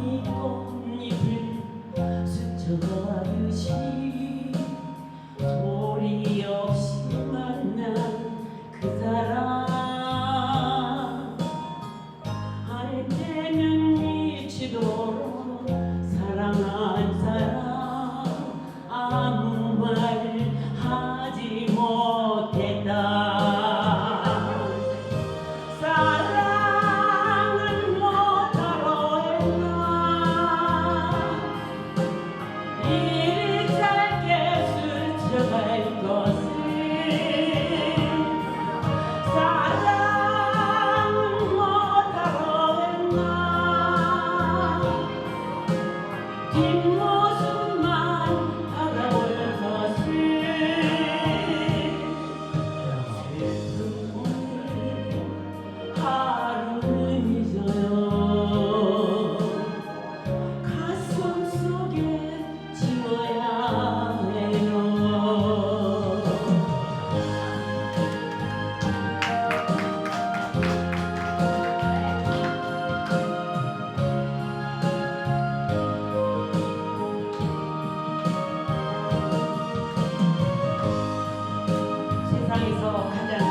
이 꽃잎을 스쳐가듯이 소리 없이 만난 그 사람. 알 때면 미치도록 사랑한 사람. You. 세상에서 가장